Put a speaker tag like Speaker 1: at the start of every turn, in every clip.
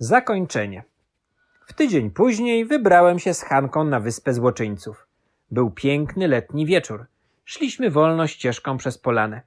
Speaker 1: Zakończenie. W tydzień później wybrałem się z Hanką na wyspę złoczyńców. Był piękny letni wieczór. Szliśmy wolno ścieżką przez polanę.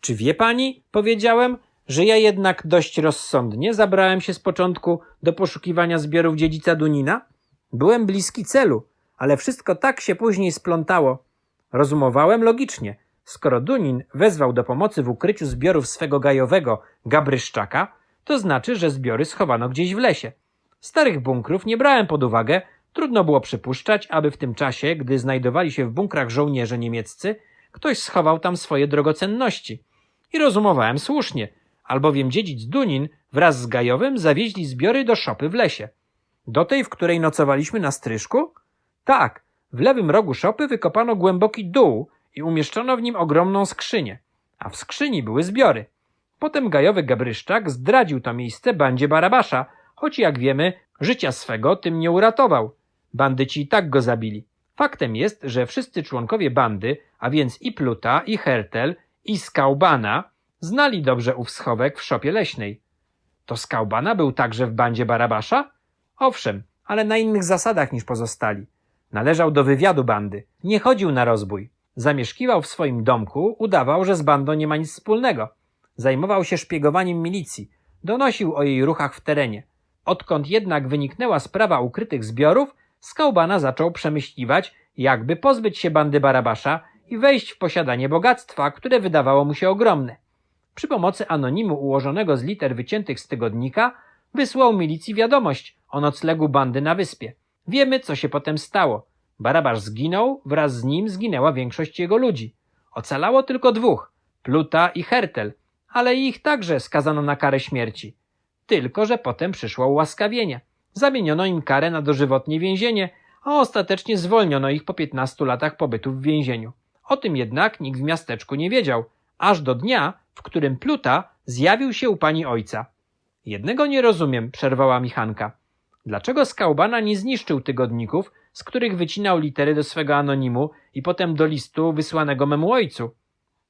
Speaker 1: Czy wie pani, powiedziałem, że ja jednak dość rozsądnie zabrałem się z początku do poszukiwania zbiorów dziedzica Dunina? Byłem bliski celu, ale wszystko tak się później splątało. Rozumowałem logicznie. Skoro Dunin wezwał do pomocy w ukryciu zbiorów swego gajowego Gabryszczaka, to znaczy, że zbiory schowano gdzieś w lesie. Starych bunkrów nie brałem pod uwagę, trudno było przypuszczać, aby w tym czasie, gdy znajdowali się w bunkrach żołnierze niemieccy, ktoś schował tam swoje drogocenności. I rozumowałem słusznie, albowiem dziedzic Dunin wraz z Gajowym zawieźli zbiory do szopy w lesie. Do tej, w której nocowaliśmy na stryżku? Tak, w lewym rogu szopy wykopano głęboki dół i umieszczono w nim ogromną skrzynię, a w skrzyni były zbiory. Potem Gajowy Gabryszczak zdradził to miejsce bandzie Barabasza, choć jak wiemy, życia swego tym nie uratował. Bandyci i tak go zabili. Faktem jest, że wszyscy członkowie bandy, a więc i Pluta, i Hertel, i Skaubana, znali dobrze ów schowek w szopie leśnej. To Skaubana był także w bandzie Barabasza? Owszem, ale na innych zasadach niż pozostali. Należał do wywiadu bandy. Nie chodził na rozbój. Zamieszkiwał w swoim domku, udawał, że z bandą nie ma nic wspólnego. Zajmował się szpiegowaniem milicji. Donosił o jej ruchach w terenie. Odkąd jednak wyniknęła sprawa ukrytych zbiorów, Skaubana zaczął przemyśliwać, jakby pozbyć się bandy Barabasza i wejść w posiadanie bogactwa, które wydawało mu się ogromne. Przy pomocy anonimu ułożonego z liter wyciętych z tygodnika wysłał milicji wiadomość o noclegu bandy na wyspie. Wiemy, co się potem stało. Barabasz zginął, wraz z nim zginęła większość jego ludzi. Ocalało tylko dwóch, Pluta i Hertel, ale ich także skazano na karę śmierci. Tylko, że potem przyszło ułaskawienie. Zamieniono im karę na dożywotnie więzienie, a ostatecznie zwolniono ich po 15 latach pobytu w więzieniu. O tym jednak nikt w miasteczku nie wiedział, aż do dnia, w którym Pluta zjawił się u pani ojca. Jednego nie rozumiem, przerwała Michanka. Dlaczego Skaubana nie zniszczył tygodników, z których wycinał litery do swego anonimu i potem do listu wysłanego memu ojcu?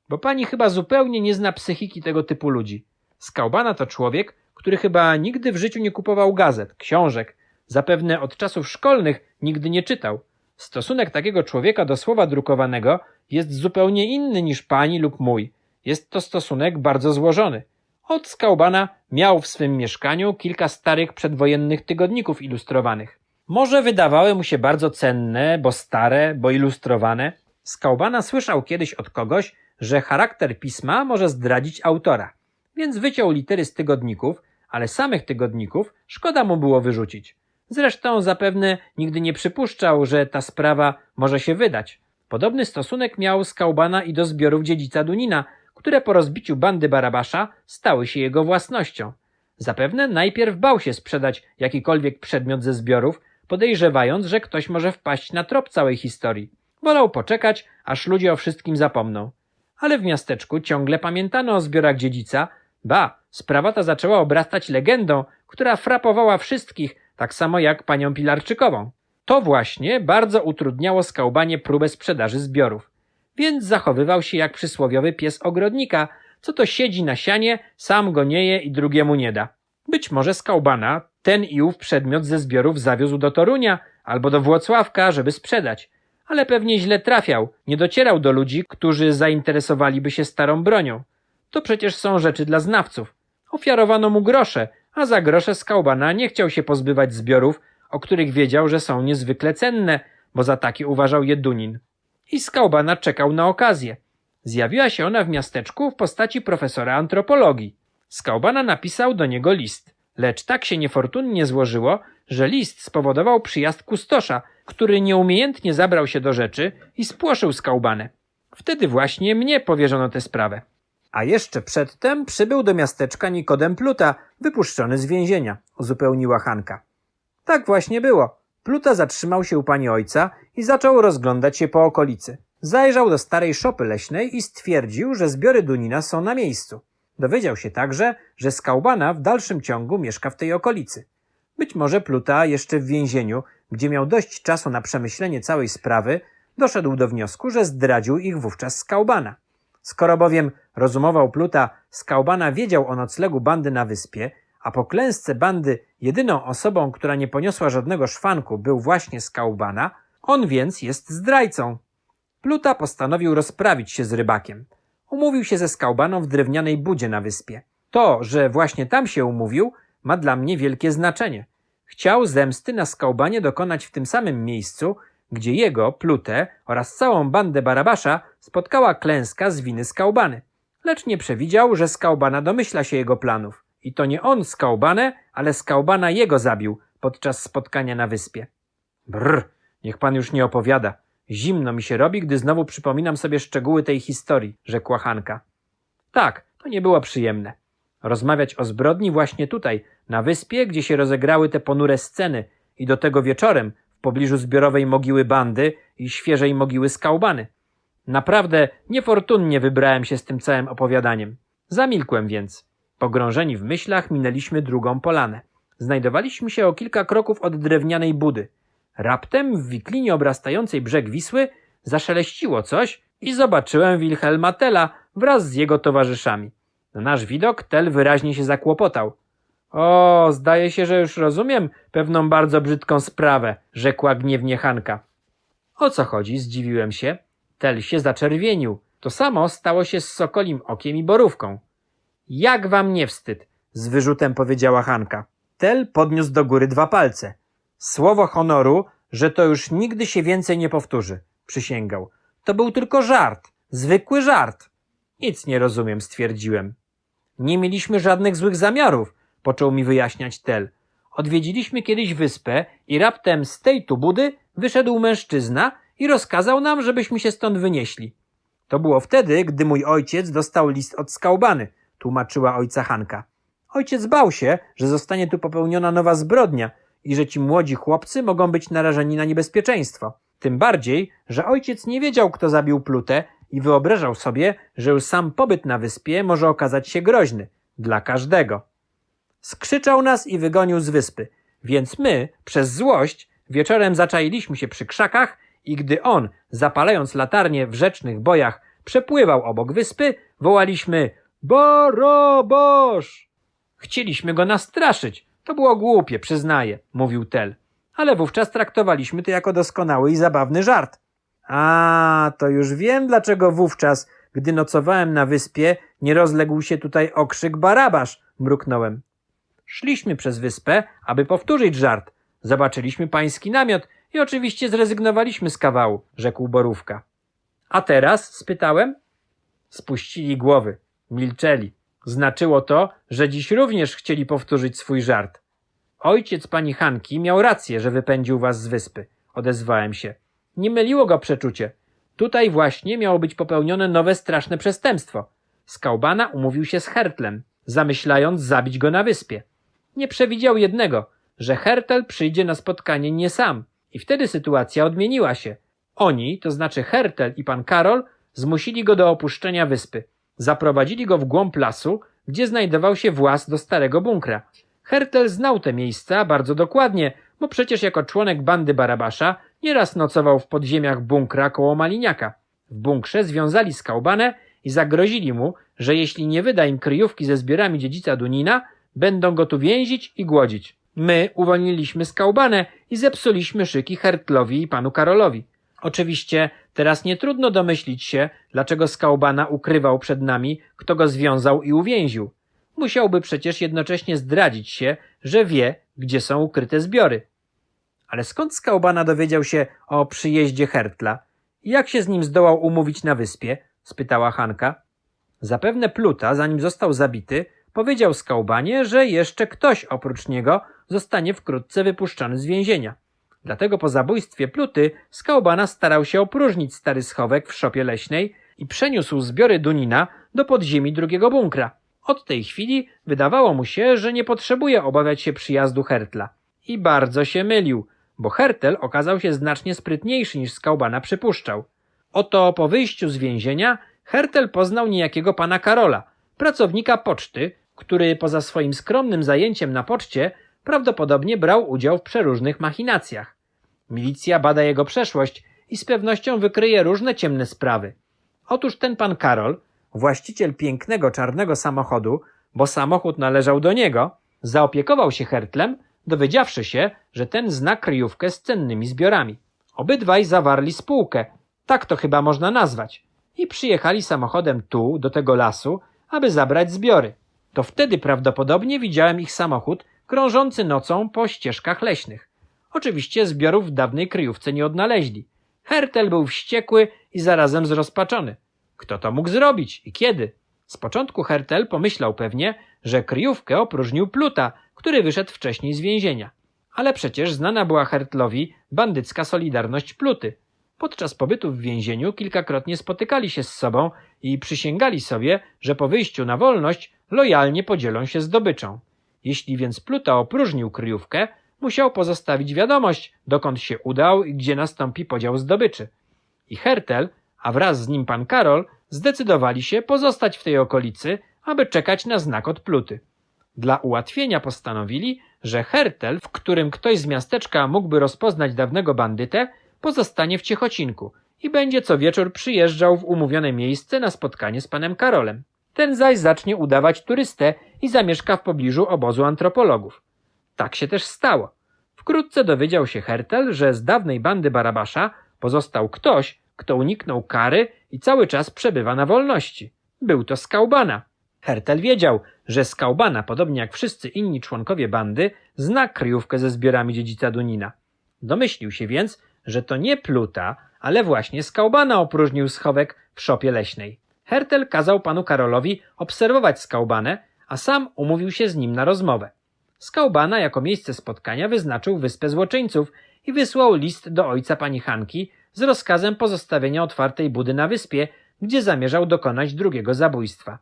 Speaker 1: Bo pani chyba zupełnie nie zna psychiki tego typu ludzi. Skaubana to człowiek, który chyba nigdy w życiu nie kupował gazet, książek, zapewne od czasów szkolnych nigdy nie czytał. Stosunek takiego człowieka do słowa drukowanego jest zupełnie inny niż pani lub mój. Jest to stosunek bardzo złożony. Od Skaubana miał w swym mieszkaniu kilka starych przedwojennych tygodników ilustrowanych. Może wydawały mu się bardzo cenne, bo stare, bo ilustrowane. Skaubana słyszał kiedyś od kogoś, że charakter pisma może zdradzić autora, więc wyciął litery z tygodników, ale samych tygodników szkoda mu było wyrzucić. Zresztą zapewne nigdy nie przypuszczał, że ta sprawa może się wydać. Podobny stosunek miał Skaubana i do zbiorów dziedzica Dunina, które po rozbiciu bandy Barabasza stały się jego własnością. Zapewne najpierw bał się sprzedać jakikolwiek przedmiot ze zbiorów, podejrzewając, że ktoś może wpaść na trop całej historii. Wolał poczekać, aż ludzie o wszystkim zapomną. Ale w miasteczku ciągle pamiętano o zbiorach dziedzica, ba, sprawa ta zaczęła obrastać legendą, która frapowała wszystkich, tak samo jak panią Pilarczykową. To właśnie bardzo utrudniało skałbanie próbę sprzedaży zbiorów. Więc zachowywał się jak przysłowiowy pies ogrodnika, co to siedzi na sianie, sam go nie je i drugiemu nie da. Być może skałbana ten i ów przedmiot ze zbiorów zawiózł do Torunia albo do Włocławka, żeby sprzedać. Ale pewnie źle trafiał, nie docierał do ludzi, którzy zainteresowaliby się starą bronią. To przecież są rzeczy dla znawców. Ofiarowano mu grosze, a za grosze skałbana nie chciał się pozbywać zbiorów, o których wiedział, że są niezwykle cenne, bo za takie uważał je Dunin. I skałbana czekał na okazję. Zjawiła się ona w miasteczku w postaci profesora antropologii. Skałbana napisał do niego list, lecz tak się niefortunnie złożyło, że list spowodował przyjazd kustosza, który nieumiejętnie zabrał się do rzeczy i spłoszył skałbanę. Wtedy właśnie mnie powierzono tę sprawę. A jeszcze przedtem przybył do miasteczka Nikodem Pluta, wypuszczony z więzienia, uzupełniła Hanka. Tak właśnie było. Pluta zatrzymał się u pani ojca i zaczął rozglądać się po okolicy. Zajrzał do starej szopy leśnej i stwierdził, że zbiory Dunina są na miejscu. Dowiedział się także, że Skaubana w dalszym ciągu mieszka w tej okolicy. Być może Pluta jeszcze w więzieniu, gdzie miał dość czasu na przemyślenie całej sprawy, doszedł do wniosku, że zdradził ich wówczas Skaubana. Skoro bowiem, rozumował Pluta, Skaubana wiedział o noclegu bandy na wyspie, a po klęsce bandy jedyną osobą, która nie poniosła żadnego szwanku, był właśnie Skałbana, on więc jest zdrajcą. Pluta postanowił rozprawić się z rybakiem. Umówił się ze Skałbaną w drewnianej budzie na wyspie. To, że właśnie tam się umówił, ma dla mnie wielkie znaczenie. Chciał zemsty na Skałbanie dokonać w tym samym miejscu, gdzie jego, Plutę oraz całą bandę Barabasza spotkała klęska z winy Skałbany. Lecz nie przewidział, że Skałbana domyśla się jego planów. I to nie on Skałbanę, ale Skałbana jego zabił podczas spotkania na wyspie. Brr, niech pan już nie opowiada. Zimno mi się robi, gdy znowu przypominam sobie szczegóły tej historii, rzekła Hanka. Tak, to nie było przyjemne. Rozmawiać o zbrodni właśnie tutaj, na wyspie, gdzie się rozegrały te ponure sceny i do tego wieczorem w pobliżu zbiorowej mogiły bandy i świeżej mogiły skałbany. Naprawdę niefortunnie wybrałem się z tym całym opowiadaniem. Zamilkłem więc. Pogrążeni w myślach minęliśmy drugą polanę. Znajdowaliśmy się o kilka kroków od drewnianej budy. Raptem w wiklinie obrastającej brzeg Wisły zaszeleściło coś i zobaczyłem Wilhelma Tella wraz z jego towarzyszami. Na nasz widok Tel wyraźnie się zakłopotał. O, zdaje się, że już rozumiem pewną bardzo brzydką sprawę, rzekła gniewnie Hanka. O co chodzi? Zdziwiłem się. Tel się zaczerwienił. To samo stało się z Sokolim Okiem i Borówką. Jak wam nie wstyd? Z wyrzutem powiedziała Hanka. Tel podniósł do góry dwa palce. Słowo honoru, że to już nigdy się więcej nie powtórzy, przysięgał. To był tylko żart, zwykły żart. Nic nie rozumiem, stwierdziłem. Nie mieliśmy żadnych złych zamiarów, począł mi wyjaśniać Tel. Odwiedziliśmy kiedyś wyspę i raptem z tej tu budy wyszedł mężczyzna i rozkazał nam, żebyśmy się stąd wynieśli. To było wtedy, gdy mój ojciec dostał list od skałbany, tłumaczyła ojca Hanka. Ojciec bał się, że zostanie tu popełniona nowa zbrodnia i że ci młodzi chłopcy mogą być narażeni na niebezpieczeństwo. Tym bardziej, że ojciec nie wiedział, kto zabił Plutę i wyobrażał sobie, że już sam pobyt na wyspie może okazać się groźny dla każdego. Skrzyczał nas i wygonił z wyspy, więc my, przez złość, wieczorem zaczailiśmy się przy krzakach i gdy on, zapalając latarnię w rzecznych bojach, przepływał obok wyspy, wołaliśmy Barabasz! Chcieliśmy go nastraszyć. To było głupie, przyznaję, mówił Tel. Ale wówczas traktowaliśmy to jako doskonały i zabawny żart. A, to już wiem, dlaczego wówczas, gdy nocowałem na wyspie, nie rozległ się tutaj okrzyk Barabasz, mruknąłem. Szliśmy przez wyspę, aby powtórzyć żart. Zobaczyliśmy pański namiot i oczywiście zrezygnowaliśmy z kawału, rzekł Borówka. A teraz? spytałem. Spuścili głowy, milczeli. Znaczyło to, że dziś również chcieli powtórzyć swój żart. Ojciec pani Hanki miał rację, że wypędził was z wyspy, odezwałem się. Nie myliło go przeczucie. Tutaj właśnie miało być popełnione nowe straszne przestępstwo. Skałbana umówił się z Hertlem, zamyślając zabić go na wyspie. Nie przewidział jednego, że Hertel przyjdzie na spotkanie nie sam. I wtedy sytuacja odmieniła się. Oni, to znaczy Hertel i pan Karol, zmusili go do opuszczenia wyspy. Zaprowadzili go w głąb lasu, gdzie znajdował się włas do starego bunkra. Hertel znał te miejsca bardzo dokładnie, bo przecież jako członek bandy Barabasza nieraz nocował w podziemiach bunkra koło Maliniaka. W bunkrze związali skałbanę i zagrozili mu, że jeśli nie wyda im kryjówki ze zbiorami dziedzica Dunina, będą go tu więzić i głodzić. My uwolniliśmy skałbanę i zepsuliśmy szyki Hertlowi i panu Karolowi. Oczywiście teraz nie trudno domyślić się, dlaczego Skałbana ukrywał przed nami, kto go związał i uwięził. Musiałby przecież jednocześnie zdradzić się, że wie, gdzie są ukryte zbiory. Ale skąd Skałbana dowiedział się o przyjeździe Hertla? Jak się z nim zdołał umówić na wyspie? spytała Hanka. Zapewne Pluta, zanim został zabity, powiedział Skałbanie, że jeszcze ktoś oprócz niego zostanie wkrótce wypuszczony z więzienia. Dlatego po zabójstwie Pluty Skałbana starał się opróżnić stary schowek w szopie leśnej i przeniósł zbiory Dunina do podziemi drugiego bunkra. Od tej chwili wydawało mu się, że nie potrzebuje obawiać się przyjazdu Hertla. I bardzo się mylił, bo Hertel okazał się znacznie sprytniejszy niż Skałbana przypuszczał. Oto po wyjściu z więzienia Hertel poznał niejakiego pana Karola, pracownika poczty, który poza swoim skromnym zajęciem na poczcie prawdopodobnie brał udział w przeróżnych machinacjach. Milicja bada jego przeszłość i z pewnością wykryje różne ciemne sprawy. Otóż ten pan Karol, właściciel pięknego czarnego samochodu, bo samochód należał do niego, Zaopiekował się Hertlem, dowiedziawszy się, że ten zna kryjówkę z cennymi zbiorami. Obydwaj zawarli spółkę, tak to chyba można nazwać, i przyjechali samochodem tu, do tego lasu, aby zabrać zbiory. To wtedy prawdopodobnie widziałem ich samochód krążący nocą po ścieżkach leśnych. Oczywiście zbiorów w dawnej kryjówce nie odnaleźli. Hertel był wściekły i zarazem zrozpaczony. Kto to mógł zrobić i kiedy? Z początku Hertel pomyślał pewnie, że kryjówkę opróżnił Pluta, który wyszedł wcześniej z więzienia. Ale przecież znana była Hertlowi bandycka solidarność Pluty. Podczas pobytu w więzieniu kilkakrotnie spotykali się z sobą i przysięgali sobie, że po wyjściu na wolność lojalnie podzielą się zdobyczą. Jeśli więc Pluta opróżnił kryjówkę, musiał pozostawić wiadomość, dokąd się udał i gdzie nastąpi podział zdobyczy. I Hertel, a wraz z nim pan Karol, zdecydowali się pozostać w tej okolicy, aby czekać na znak od Pluty. Dla ułatwienia postanowili, że Hertel, w którym ktoś z miasteczka mógłby rozpoznać dawnego bandytę, pozostanie w Ciechocinku i będzie co wieczór przyjeżdżał w umówione miejsce na spotkanie z panem Karolem. Ten zaś zacznie udawać turystę i zamieszka w pobliżu obozu antropologów. Tak się też stało. Wkrótce dowiedział się Hertel, że z dawnej bandy Barabasza pozostał ktoś, kto uniknął kary i cały czas przebywa na wolności. Był to Skaubana. Hertel wiedział, że Skaubana, podobnie jak wszyscy inni członkowie bandy, zna kryjówkę ze zbiorami dziedzica Dunina. Domyślił się więc, że to nie Pluta, ale właśnie Skaubana opróżnił schowek w szopie leśnej. Hertel kazał panu Karolowi obserwować Skaubanę, a sam umówił się z nim na rozmowę. Skaubana jako miejsce spotkania wyznaczył wyspę złoczyńców i wysłał list do ojca pani Hanki z rozkazem pozostawienia otwartej budy na wyspie, gdzie zamierzał dokonać drugiego zabójstwa.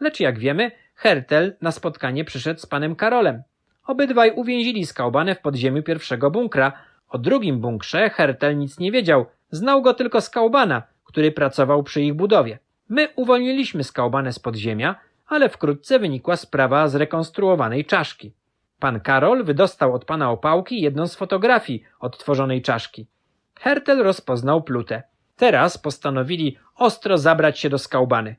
Speaker 1: Lecz jak wiemy, Hertel na spotkanie przyszedł z panem Karolem. Obydwaj uwięzili Skaubanę w podziemiu pierwszego bunkra. O drugim bunkrze Hertel nic nie wiedział, znał go tylko Skaubana, który pracował przy ich budowie. My uwolniliśmy Skaubanę z podziemia, ale wkrótce wynikła sprawa zrekonstruowanej czaszki. Pan Karol wydostał od pana opałki jedną z fotografii odtworzonej czaszki. Hertel rozpoznał plutę. Teraz postanowili ostro zabrać się do Skaubany.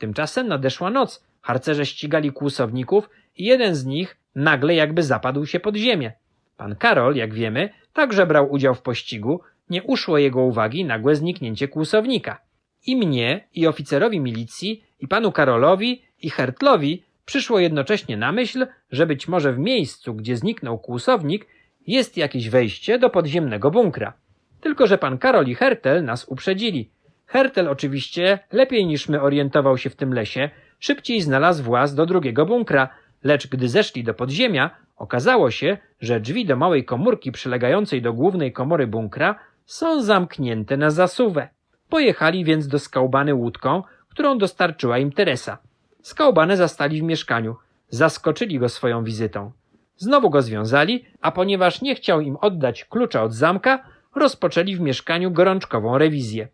Speaker 1: Tymczasem nadeszła noc, harcerze ścigali kłusowników i jeden z nich nagle jakby zapadł się pod ziemię. Pan Karol, jak wiemy, także brał udział w pościgu, nie uszło jego uwagi nagłe zniknięcie kłusownika. I mnie, i oficerowi milicji, i panu Karolowi, i Hertlowi przyszło jednocześnie na myśl, że być może w miejscu, gdzie zniknął kłusownik, jest jakieś wejście do podziemnego bunkra. Tylko, że pan Karol i Hertel nas uprzedzili. Hertel oczywiście lepiej niż my orientował się w tym lesie, szybciej znalazł właz do drugiego bunkra, lecz gdy zeszli do podziemia, okazało się, że drzwi do małej komórki przylegającej do głównej komory bunkra są zamknięte na zasuwę. Pojechali więc do Skałbany łódką, którą dostarczyła im Teresa. Skałbanę zastali w mieszkaniu. Zaskoczyli go swoją wizytą. Znowu go związali, a ponieważ nie chciał im oddać klucza od zamka, rozpoczęli w mieszkaniu gorączkową rewizję.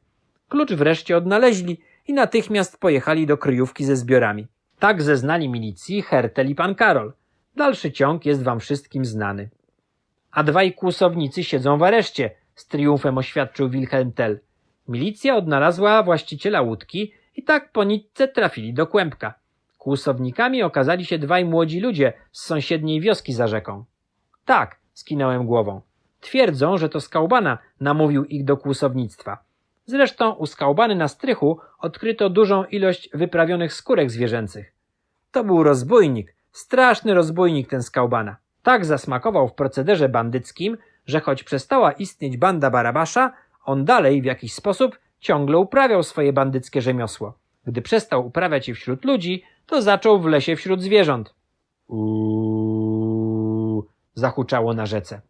Speaker 1: Klucz wreszcie odnaleźli i natychmiast pojechali do kryjówki ze zbiorami. Tak zeznali milicji Hertel i pan Karol. Dalszy ciąg jest wam wszystkim znany. A dwaj kłusownicy siedzą w areszcie, z triumfem oświadczył Wilhelm Tell. Milicja odnalazła właściciela łódki i tak po nitce trafili do kłębka. Kłusownikami okazali się dwaj młodzi ludzie z sąsiedniej wioski za rzeką. Tak, skinąłem głową. Twierdzą, że to Skaubana namówił ich do kłusownictwa. Zresztą u Skaubany na strychu odkryto dużą ilość wyprawionych skórek zwierzęcych. To był rozbójnik, straszny rozbójnik ten Skaubana. Tak zasmakował w procederze bandyckim, że choć przestała istnieć banda Barabasza, on dalej w jakiś sposób ciągle uprawiał swoje bandyckie rzemiosło. Gdy przestał uprawiać je wśród ludzi, to zaczął w lesie wśród zwierząt. Uuu, zahuczało na rzece.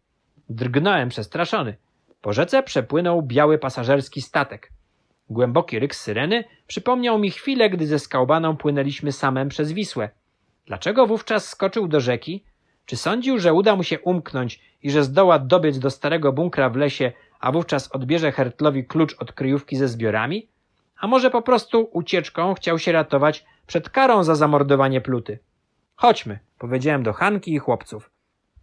Speaker 1: Drgnąłem przestraszony. Po rzece przepłynął biały pasażerski statek. Głęboki ryk syreny przypomniał mi chwilę, gdy ze skałbaną płynęliśmy samem przez Wisłę. Dlaczego wówczas skoczył do rzeki? Czy sądził, że uda mu się umknąć i że zdoła dobiec do starego bunkra w lesie, a wówczas odbierze Hertlowi klucz od kryjówki ze zbiorami? A może po prostu ucieczką chciał się ratować przed karą za zamordowanie pluty? Chodźmy, powiedziałem do Hanki i chłopców.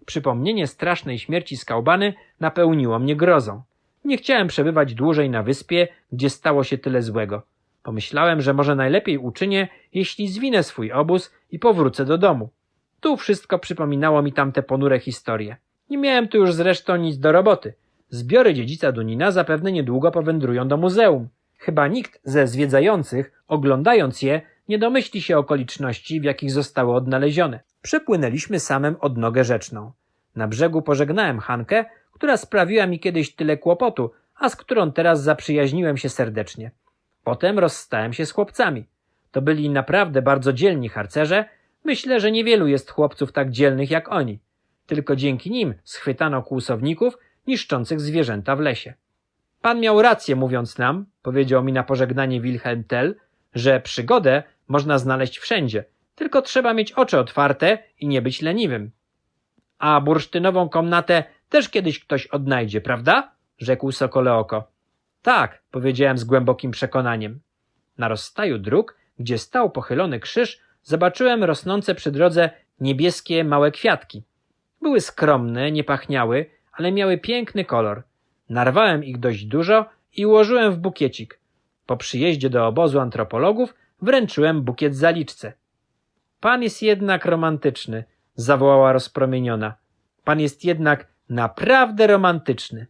Speaker 1: Przypomnienie strasznej śmierci Skałbany napełniło mnie grozą. Nie chciałem przebywać dłużej na wyspie, gdzie stało się tyle złego. Pomyślałem, że może najlepiej uczynię, jeśli zwinę swój obóz i powrócę do domu. Tu wszystko przypominało mi tamte ponure historie. Nie miałem tu już zresztą nic do roboty. Zbiory dziedzica Dunina zapewne niedługo powędrują do muzeum. Chyba nikt ze zwiedzających, oglądając je, nie domyśli się okoliczności, w jakich zostały odnalezione. Przepłynęliśmy samem odnogę rzeczną. Na brzegu pożegnałem Hankę, która sprawiła mi kiedyś tyle kłopotu, a z którą teraz zaprzyjaźniłem się serdecznie. Potem rozstałem się z chłopcami. To byli naprawdę bardzo dzielni harcerze. Myślę, że niewielu jest chłopców tak dzielnych jak oni. Tylko dzięki nim schwytano kłusowników niszczących zwierzęta w lesie. Pan miał rację mówiąc nam, powiedział mi na pożegnanie Wilhelm Tell, że przygodę można znaleźć wszędzie, tylko trzeba mieć oczy otwarte i nie być leniwym. A bursztynową komnatę też kiedyś ktoś odnajdzie, prawda? rzekł Sokole Oko. Tak, powiedziałem z głębokim przekonaniem. Na rozstaju dróg, gdzie stał pochylony krzyż, zobaczyłem rosnące przy drodze niebieskie małe kwiatki. Były skromne, nie pachniały, ale miały piękny kolor. Narwałem ich dość dużo i ułożyłem w bukiecik. Po przyjeździe do obozu antropologów wręczyłem bukiet zaliczce. Pan jest jednak romantyczny, zawołała rozpromieniona. Pan jest jednak naprawdę romantyczny.